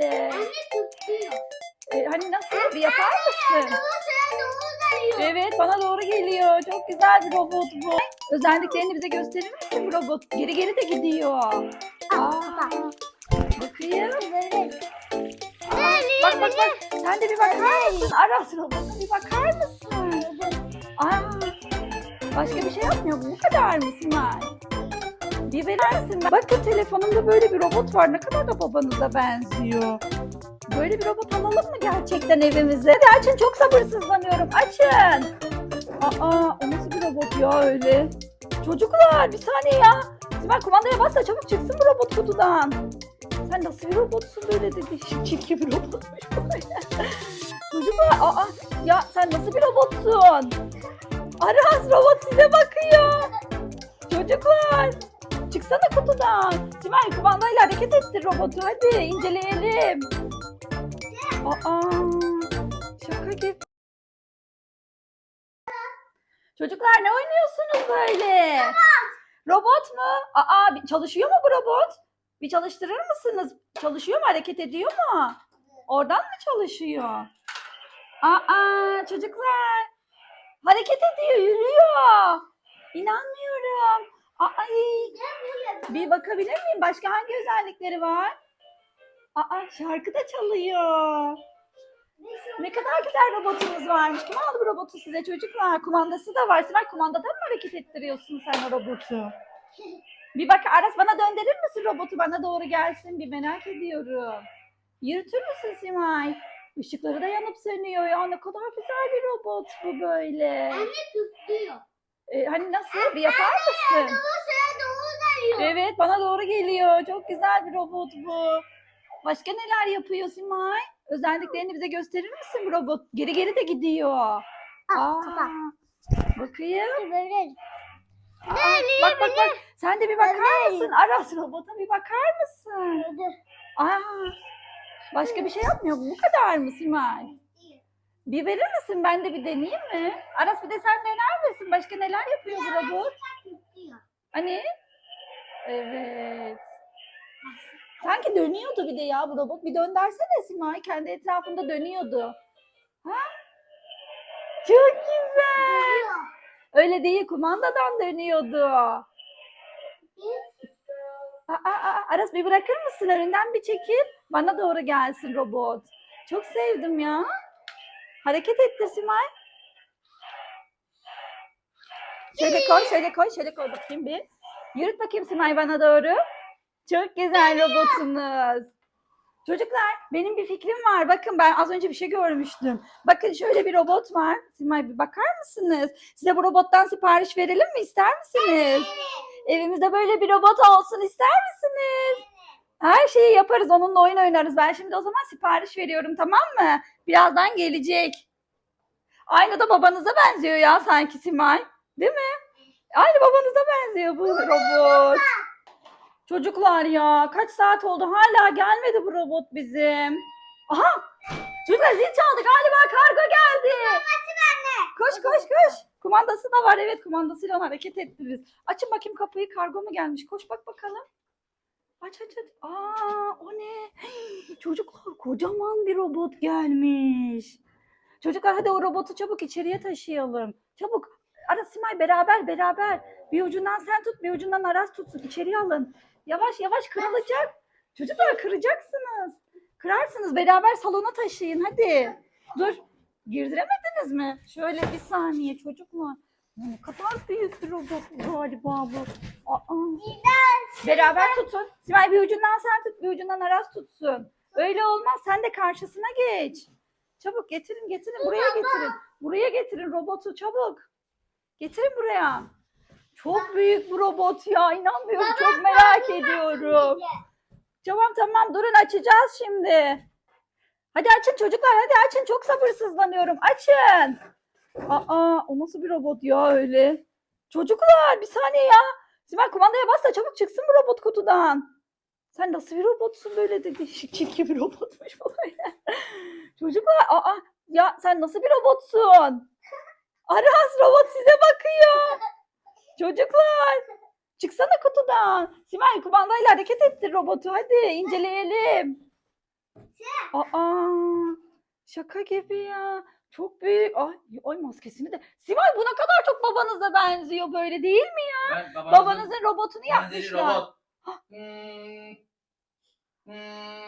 Anne tutuyor. Ee, hani nasıl? Bir yapar mısın? Doğru geliyor. Evet bana doğru geliyor. Çok güzel bir robot bu. Özelliklerini bize gösterir misin bu robot? Geri geri de gidiyor. Aa, bakayım. Aa, bak bak bak. Sen de bir bakar mısın? Aras robotuna bir bakar mısın? Aa, başka bir şey yapmıyor. Bu kadar mı Simay? Verir misin? Bakın telefonumda böyle bir robot var. Ne kadar da babanıza benziyor. Böyle bir robot alalım mı gerçekten evimize? Hadi açın çok sabırsızlanıyorum. Açın. Aa o nasıl bir robot ya öyle? Çocuklar bir saniye ya. Simay kumandaya bas da çabuk çıksın bu robot kutudan. Sen nasıl bir robotsun böyle dedi. Çirkin bir robotmuş böyle. Çocuklar aa ya sen nasıl bir robotsun? Aras robot size bakıyor. Çocuklar çıksana kutudan. Simay kumandayla hareket ettir robotu hadi inceleyelim. Aa şaka gibi. Çocuklar ne oynuyorsunuz böyle? Robot mu? Aa bir- çalışıyor mu bu robot? Bir çalıştırır mısınız? Çalışıyor mu? Hareket ediyor mu? Oradan mı çalışıyor? Aa çocuklar hareket ediyor, yürüyor. İnanmıyorum. Ay bir bakabilir miyim? Başka hangi özellikleri var? Aa şarkı da çalıyor. Ne kadar güzel robotunuz varmış. Kim aldı bu robotu size çocuklar? Kumandası da var. Sen kumandadan mı hareket ettiriyorsun sen o robotu? Bir bak Aras bana döndürür müsün robotu? Bana doğru gelsin bir merak ediyorum. Yürütür müsün Simay? Işıkları da yanıp sönüyor ya. Ne kadar güzel bir robot bu böyle. Anne tutuyor. Ee, hani nasıl? Bir yapar mısın? Geliyor. Evet bana doğru geliyor. Çok güzel bir robot bu. Başka neler yapıyor Simay? Özelliklerini bize gösterir misin bu robot? Geri geri de gidiyor. Aa, bakayım. Böyle. Aa, bak bak bak. Sen de bir bakar mısın? Aras robota bir bakar mısın? Aa, başka bir şey yapmıyor. Bu kadar mı Simay? Bir verir misin? Ben de bir deneyeyim mi? Aras bir de sen dener misin? Başka neler yapıyor bu robot? Hani? Evet. Sanki dönüyordu bir de ya bu robot. Bir döndersene Simay. Kendi etrafında dönüyordu. Ha? Çok güzel. Öyle değil kumandadan dönüyordu. Aa, aa, Aras bir bırakır mısın? Önünden bir çekil. Bana doğru gelsin robot. Çok sevdim ya. Hareket ettir Simay. Şöyle koy, şöyle koy, şöyle koy bakayım bir. Yürüt bakayım Simay bana doğru. Çok güzel robotunuz. Çocuklar benim bir fikrim var. Bakın ben az önce bir şey görmüştüm. Bakın şöyle bir robot var. Simay bir bakar mısınız? Size bu robottan sipariş verelim mi? İster misiniz? Evimizde böyle bir robot olsun ister misiniz? Her şeyi yaparız. Onunla oyun oynarız. Ben şimdi o zaman sipariş veriyorum tamam mı? Birazdan gelecek. Aynı da babanıza benziyor ya sanki Simay. Değil mi? Aynı babanıza benziyor bu robot. Çocuklar ya kaç saat oldu hala gelmedi bu robot bizim. Aha! Çocuklar zil çaldı galiba kargo geldi. Koş koş koş. Kumandası da var evet kumandasıyla onu hareket ettiririz. Açın bakayım kapıyı kargo mu gelmiş? Koş bak bakalım. Aç aç aç. Aa o ne? Hey, çocuklar kocaman bir robot gelmiş. Çocuklar hadi o robotu çabuk içeriye taşıyalım. Çabuk. Aras Simay beraber beraber. Bir ucundan sen tut bir ucundan Aras tutsun. İçeriye alın. Yavaş yavaş kırılacak. Çocuklar kıracaksınız. Kırarsınız beraber salona taşıyın hadi. Dur. Girdiremediniz mi? Şöyle bir saniye çocuklar. Ne kadar büyük bir robot galiba bu. Aa. Beraber tutun. Simay bir ucundan sen tut, bir ucundan Aras tutsun. Öyle olmaz. Sen de karşısına geç. Çabuk getirin, getirin. Buraya getirin. Buraya getirin robotu çabuk. Getirin buraya. Çok büyük bu robot ya. İnanmıyorum. Çok merak ediyorum. Tamam tamam durun açacağız şimdi. Hadi açın çocuklar hadi açın. Çok sabırsızlanıyorum. Açın. Aa o nasıl bir robot ya öyle. Çocuklar bir saniye ya. Simay kumandaya bas da çabuk çıksın bu robot kutudan. Sen nasıl bir robotsun böyle de değişik çirkin bir robotmuş böyle. Çocuklar aa ya sen nasıl bir robotsun? Aras robot size bakıyor. Çocuklar çıksana kutudan. Simay kumandayla hareket ettir robotu hadi inceleyelim. Aa, şaka gibi ya. Çok büyük. Ay, ay maskesini de. Simay bu ne kadar çok babanıza benziyor böyle değil mi? Ben babanızın Babanızın robotunu yapmışlar. robot. Hmm. Hmm.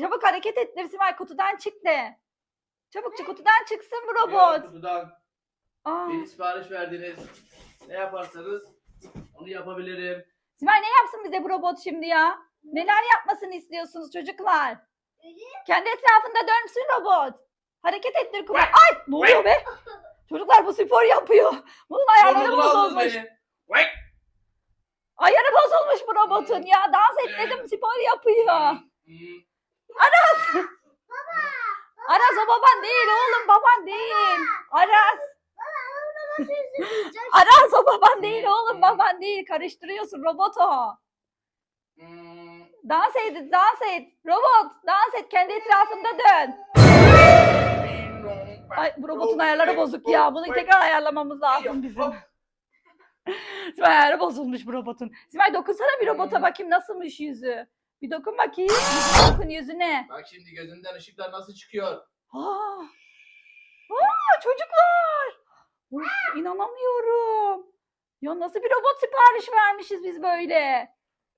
Çabuk hareket ettir Simay kutudan çık de. Çabuk çık kutudan çıksın bu robot. Kutudan Aa, beni sipariş verdiniz. Ne yaparsanız onu yapabilirim. Simay ne yapsın bize bu robot şimdi ya? Neler yapmasını istiyorsunuz çocuklar? Kendi etrafında dönsün robot. Hareket ettir kumar. Ay ne oluyor be? Çocuklar bu spor yapıyor. Bunun ayarları bunu aldınız bozulmuş. beni. Vay! Ayarı bozulmuş bu robotun ya. Dans et dedim spor yapıyor. Hmm. Baban değil oğlum baban değil. Aras. Aras o baban değil oğlum baban değil. Karıştırıyorsun robot o. Dans et dans et. Robot dans et kendi etrafında dön. Ay bu robotun ayarları bozuk ya. Bunu tekrar ayarlamamız lazım bizim. Simay ayarı bozulmuş bu robotun. Simay dokunsana bir robota bakayım nasılmış yüzü. Bir dokun bakayım. Yüzüne dokun yüzüne. Bak şimdi gözünden ışıklar nasıl çıkıyor. Aa, aa çocuklar. Of, inanamıyorum. Ya nasıl bir robot sipariş vermişiz biz böyle.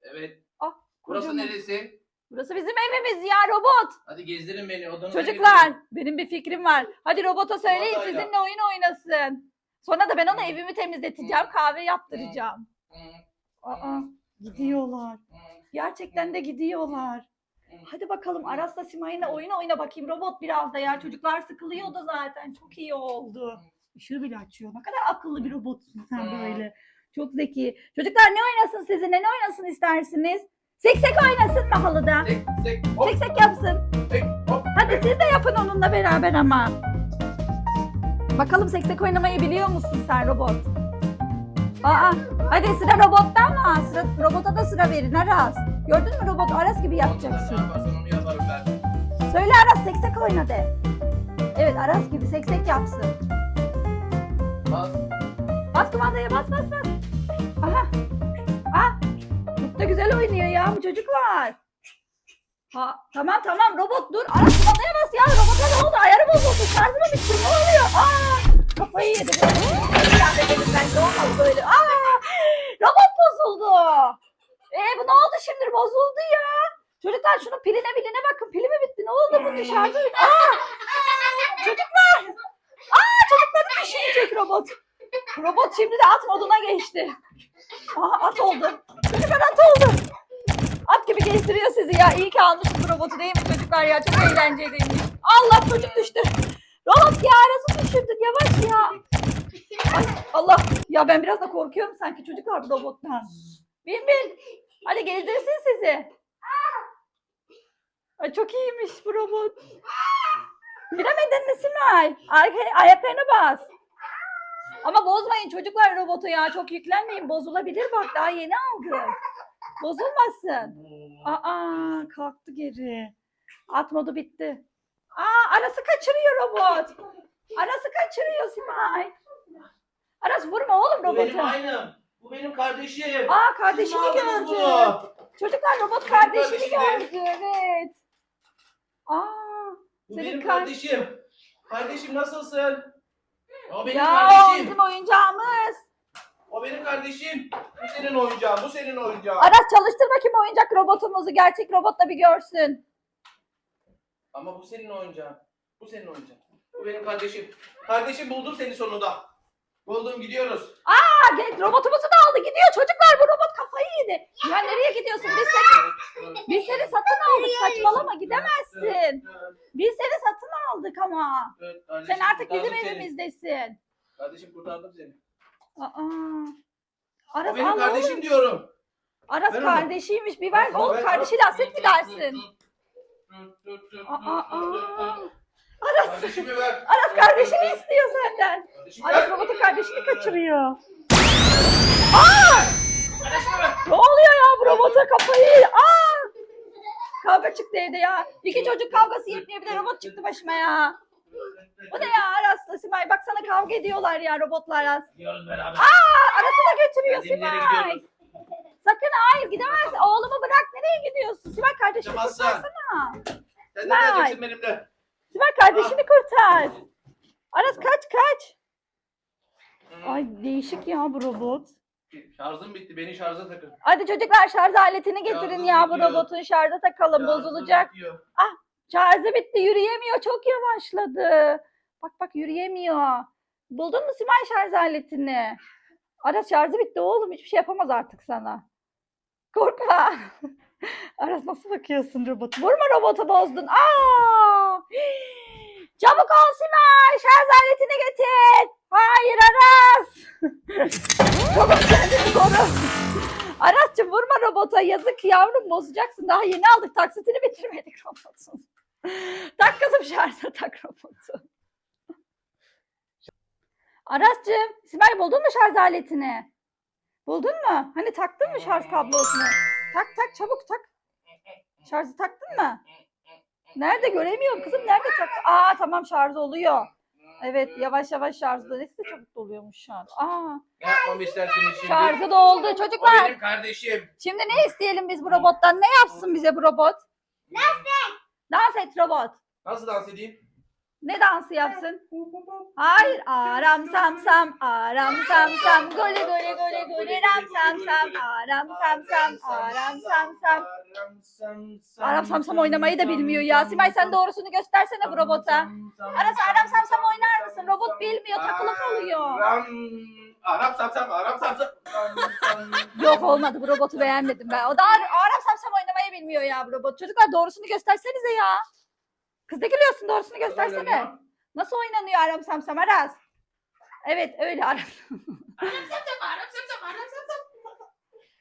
Evet. Ah, Burası kocaman. neresi? Burası bizim evimiz ya robot. Hadi gezdirin beni odanıza Çocuklar benim bir fikrim var. Hadi robota söyleyin Robotayla. sizinle oyun oynasın. Sonra da ben ona evimi temizleteceğim, kahve yaptıracağım. götürün. Aa, gidiyorlar. Gerçekten de gidiyorlar. Hadi bakalım Aras'la Simay'la oyun oyna bakayım robot biraz da ya. Çocuklar sıkılıyor da zaten. Çok iyi oldu. Işığı bile açıyor. Ne kadar akıllı bir robotsun sen böyle. Çok zeki. Çocuklar ne oynasın sizinle? Ne oynasın istersiniz? Seksek oynasın mı halıda? Sek sek hop Seksek yapsın. sek hop. Hadi siz de yapın onunla beraber ama. Bakalım seksek oynamayı biliyor musun sen robot? Aa, hadi sıra robotta ama sıra, robota da sıra verin Aras. Gördün mü robot Aras gibi yapacaksın. Ne. Söyle Aras seksek oyna de. Evet Aras gibi seksek yapsın. Bas. Bas kumandaya bas bas bas. Aha. Ah. Çok da güzel oynuyor ya bu çocuklar. Ha, tamam tamam robot dur. Aras kumandaya bas ya. Robota ne oldu? Ayarı bozuldu. Şarjı mı bitti? Ne oluyor? Aa, kafayı yedi. Yani dedim ben de olmaz böyle. Aa, robot bozuldu. Ee bu ne oldu şimdi? Bozuldu ya. Çocuklar şunun piline biline bakın. Pili mi bitti? Ne oldu bunun şarjı? Aa, çocuklar. Aa çocukları düşünecek robot. Robot şimdi de at moduna geçti. Aha at oldu. Çocuklar at oldu. At gibi gezdiriyor sizi ya. İyi ki almışız bu robotu değil mi çocuklar ya? Çok eğlenceliymiş. Allah çocuk düştü. Robot ya nasıl düşürdün? Yavaş ya. Ay, Allah. Ya ben biraz da korkuyorum sanki çocuklar bu robottan. Bin bin. Hadi gezdirsin sizi. Ay çok iyiymiş bu robot. Bilemedin mi Simay? Arka- ayaklarına bas. Ama bozmayın çocuklar robotu ya. Çok yüklenmeyin. Bozulabilir bak. Daha yeni aldım. Bozulmasın. Aa kalktı geri. At modu bitti. Aa arası kaçırıyor robot. Arası kaçırıyor Simay. Aras vurma oğlum Bu benim robotu. aynım. Bu benim kardeşim. Aa Siz kardeşini mi aldınız gördü. bunu? Çocuklar robot kardeşini kardeşim. gördü. Evet. Aa Bu Senin benim kar- kardeşim. Kardeşim nasılsın? O benim ya o kardeşim. bizim oyuncağımız. O benim kardeşim. Bu senin oyuncağın. Bu senin oyuncağın. Aras çalıştır bakayım oyuncak robotumuzu. Gerçek robotla bir görsün. Ama bu senin oyuncağın. Bu senin oyuncağın. Bu benim kardeşim. Kardeşim buldum seni sonunda. Buldum gidiyoruz. Aa, gel, robotumuzu da aldı gidiyor çocuklar bu robot kafayı yedi. Ya nereye gidiyorsun? Biz seni, biz seni satın aldık saçmalama gidemezsin. Biz seni satın aldık ama. Sen artık bizim evimizdesin. Kardeşim kurtardım seni. Aa. O Aras benim al kardeşim oğlum. diyorum. Aras Ver onu. kardeşiymiş bir ver. Oğlum kardeşiyle hasret mi dersin? Aa, aa. Aras, Kardeşimi ver. Aras kardeşini istiyor senden. Kardeşimi Aras ver. robotun kardeşini kaçırıyor. Kardeşimi ver. Ne oluyor ya bu robota kafayı? Aa! Kavga çıktı evde ya. İki çocuk kavgası yetmiyor bir de robot çıktı başıma ya. Bu ne ya Aras'la Simay? Baksana kavga ediyorlar ya robotlar Aras. Gidiyoruz beraber. Aa, Aras'ı da götürüyor yere Simay. gidiyoruz. Sakın hayır gidemezsin. Oğlumu bırak nereye gidiyorsun kardeşini Kaçamazsın. kurtarsana. Sen de Vay. geleceksin benimle. Sibel kardeşini kurtar. Aras kaç kaç. Ay değişik ya bu robot. Şarjım bitti. Beni şarja takın. Hadi çocuklar şarj aletini getirin Şarjım ya bu bitiyor. robotun şarja takalım Şarjım bozulacak. bitiyor. Şarjı bitti yürüyemiyor çok yavaşladı. Bak bak yürüyemiyor. Buldun mu Simay şarj aletini? Aras şarjı bitti oğlum hiçbir şey yapamaz artık sana. Korkma. Aras nasıl bakıyorsun robot? Vurma robotu bozdun. Aa! Çabuk ol Simay şarj aletini getir. Hayır Aras. Çabuk kendini koru. Aras'cığım vurma robota yazık yavrum bozacaksın. Daha yeni aldık taksitini bitirmedik robotun. tak kızım şarja tak robotu. Aras'cığım Sibel buldun mu şarj aletini? Buldun mu? Hani taktın mı şarj kablosunu? Tak tak çabuk tak. Şarjı taktın mı? Nerede göremiyorum kızım nerede taktın? Aa tamam şarj oluyor. Evet yavaş yavaş şarjda ne kadar çabuk doluyormuş şarj. Aa Ne yapmamı istersiniz şimdi? şarjı doldu O çocuklar. benim kardeşim. Şimdi ne isteyelim biz bu robottan? Ne yapsın bize bu robot? Dans et robot. Nasıl dans edeyim? Ne dansı yapsın? Hayır. Aram sam sam, aram sam sam, gole gole gole gole ram sam sam, aram sam sam, aram sam sam. Aram sam sam oynamayı da bilmiyor ya. Simay sen doğrusunu göstersene bu robota. Aras aram sam sam oynar mısın? Robot bilmiyor, takılı kalıyor. Aram, Aram sam sam, Aram sam sam. Yok olmadı bu robotu beğenmedim ben. O da ar- aram sam sam oynamayı bilmiyor ya bu robot. Çocuklar doğrusunu göstersenize ya. Kız ne gülüyorsun doğrusunu göstersene. Nasıl oynanıyor aram sam sam Aras? Evet öyle aram.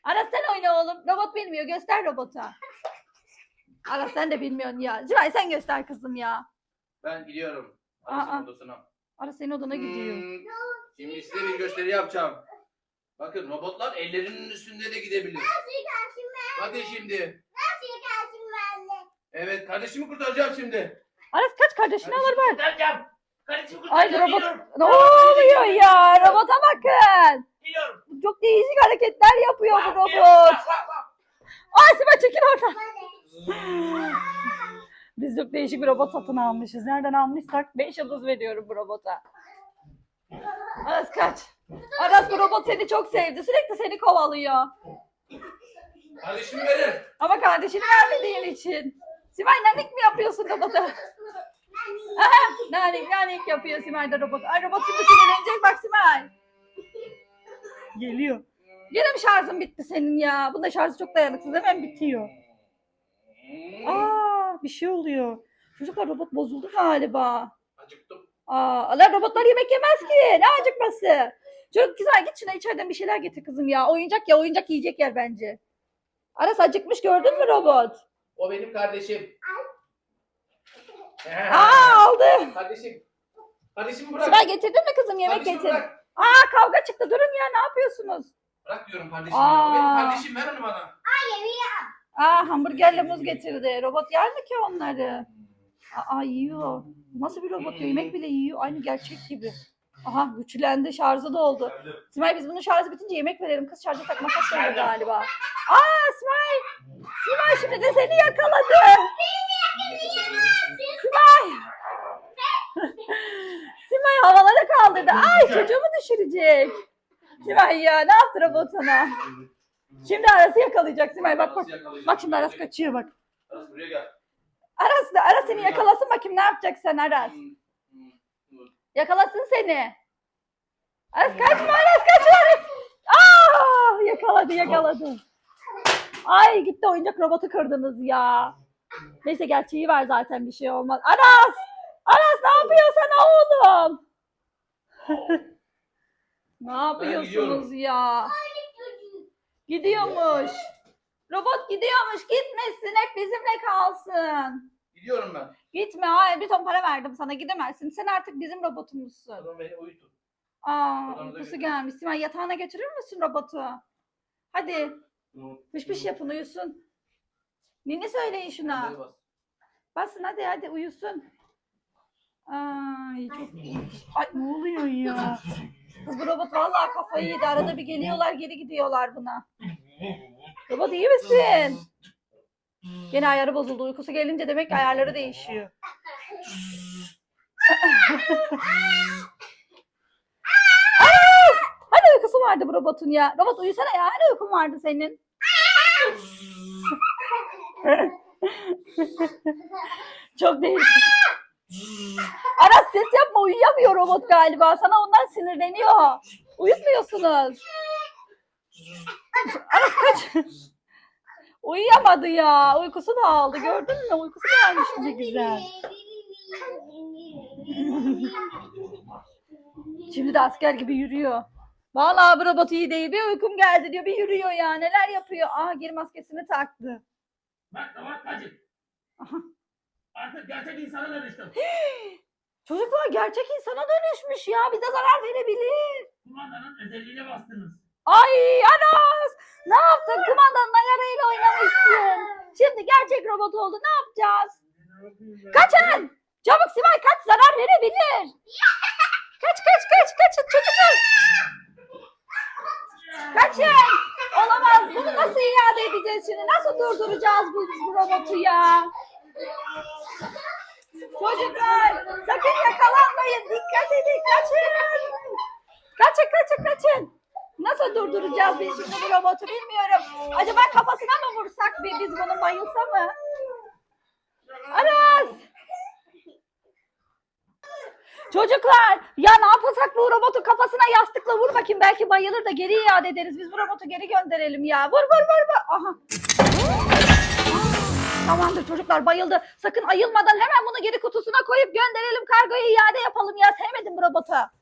Aras sen oyna oğlum. Robot bilmiyor. Göster robota. Aras sen de bilmiyorsun ya. Civay sen göster kızım ya. Ben gidiyorum. Aa. Aras'ın odasına. Aras senin odana gidiyor. Hmm, Şimdi size bir gösteri yapacağım. Bakın robotlar ellerinin üstünde de gidebilir. Bakın şimdi. Evet kardeşimi kurtaracağım şimdi. Aras kaç kardeşini alır bak. Kurtaracağım. Kardeşimi Ay kurtaracağım. robot. Geliyorum. Ne oluyor ya? Robota bakın. Geliyorum. Çok değişik hareketler yapıyor bu robot. Bak, bak, bak. Ay Sibel çekil oradan. Biz çok değişik bir robot satın almışız. Nereden almışsak 5 yıldız veriyorum bu robota. Aras kaç. Aras bu robot seni çok sevdi. Sürekli seni kovalıyor. Kardeşimi verin. Ama kardeşini vermediğin için. Simay nanik mi yapıyorsun robota? Aha, nanik nanik yapıyor Simay da robot. Ay robot şimdi sinirlenecek bak Simay. Geliyor. Yine mi şarjın bitti senin ya? Bunda şarjı çok dayanıksız hemen bitiyor. Aa bir şey oluyor. Çocuklar robot bozuldu galiba. Acıktım. Aa, lan robotlar yemek yemez ki. Ne acıkması. Çok güzel git şuna içeriden bir şeyler getir kızım ya. Oyuncak ya oyuncak yiyecek yer bence. Aras acıkmış gördün mü robot? O benim kardeşim. Aa aldı. Kardeşim. Kardeşimi bırak. Sibel getirdin mi kızım yemek Kardeşimi getir. Bırak. Aa kavga çıktı durun ya ne yapıyorsunuz? Bırak diyorum kardeşim. O benim Aa. kardeşim ver onu bana. Aa hamburgerle muz getirdi. Robot yer mi ki onları? Aa yiyor. Nasıl bir robot ya? Yemek bile yiyor. Aynı gerçek gibi. Aha güçlendi şarjı da oldu. Simay biz bunun şarjı bitince yemek verelim. Kız şarja takmak istiyor galiba. Aa Simay. Simay şimdi de seni yakaladı. Simay. Simay havalara kaldırdı. Ay çocuğumu düşürecek. Simay ya ne yaptı robot sana? Şimdi Aras'ı yakalayacak Simay bak bak. Bak şimdi Aras kaçıyor bak. Aras buraya gel. Aras da Aras seni yakalasın bakayım ne yapacak sen Aras. Hmm, hmm, dur. Yakalasın seni. Aras kaçma Aras kaçma Aras. Aa, yakaladı yakaladı. Ay gitti oyuncak robotu kırdınız ya. Neyse gerçeği var zaten bir şey olmaz. Aras! Aras ne yapıyorsun oğlum? ne yapıyorsunuz ya? Gidiyormuş. Robot gidiyormuş. Gitmesin. Hep bizimle kalsın. Gidiyorum ben. Gitme. Hayır bir ton para verdim sana. Gidemezsin. Sen artık bizim robotumuzsun. Adam beni uyutun. Aa, Odanıza uykusu götür. gelmiş. Simay yatağına götürür müsün robotu? Hadi. Pış pış yapın uyusun. Nini söyleyin şuna. Basın hadi hadi uyusun. Ay çok... Ay ne oluyor ya? Kız bu robot vallahi kafayı yedi. Arada bir geliyorlar geri gidiyorlar buna. Robot iyi misin? Gene ayarı bozuldu. Uykusu gelince demek ki ayarları değişiyor. Hani uykusu vardı bu robotun ya? Robot uyusana ya. Hani uykun vardı senin? Çok değişik. Aras ses yapma uyuyamıyor robot galiba. Sana ondan sinirleniyor. Uyutmuyorsunuz. Aras kaç. Uyuyamadı ya. Uykusu da aldı. Gördün mü? Uykusu gelmiş ne güzel. Şimdi de asker gibi yürüyor. Vallahi bu robot iyi değil. Bir uykum geldi diyor. Bir yürüyor ya. Neler yapıyor? Aa geri maskesini taktı. Bak bak bacım. Aha. Artık gerçek insana dönüştüm. Çocuklar gerçek insana dönüşmüş ya. Bize zarar verebilir. Kumandanın özelliğine bastınız. Ay Aras! Ne yaptın? Kumandanın ayarıyla oynamışsın. Şimdi gerçek robot oldu. Ne yapacağız? Kaçın! Çabuk Sivay kaç zarar verebilir. Kaç kaç kaç kaçın çocuklar. Kaçın. Olamaz. Bunu nasıl iade edeceğiz şimdi? Nasıl durduracağız bu, bu robotu ya? Çocuklar sakın yakalanmayın. Dikkat edin. Kaçın. Kaçın kaçın kaçın. Nasıl durduracağız biz şimdi bu robotu bilmiyorum. Acaba kafasına mı vursak bir biz bunu bayılsa mı? Aras! Çocuklar ya ne yapasak bu robotu kafasına yastıkla vur bakayım belki bayılır da geri iade ederiz. Biz bu robotu geri gönderelim ya. Vur vur vur vur. Aha. Tamamdır çocuklar bayıldı. Sakın ayılmadan hemen bunu geri kutusuna koyup gönderelim kargoyu iade yapalım ya. Sevmedim bu robotu.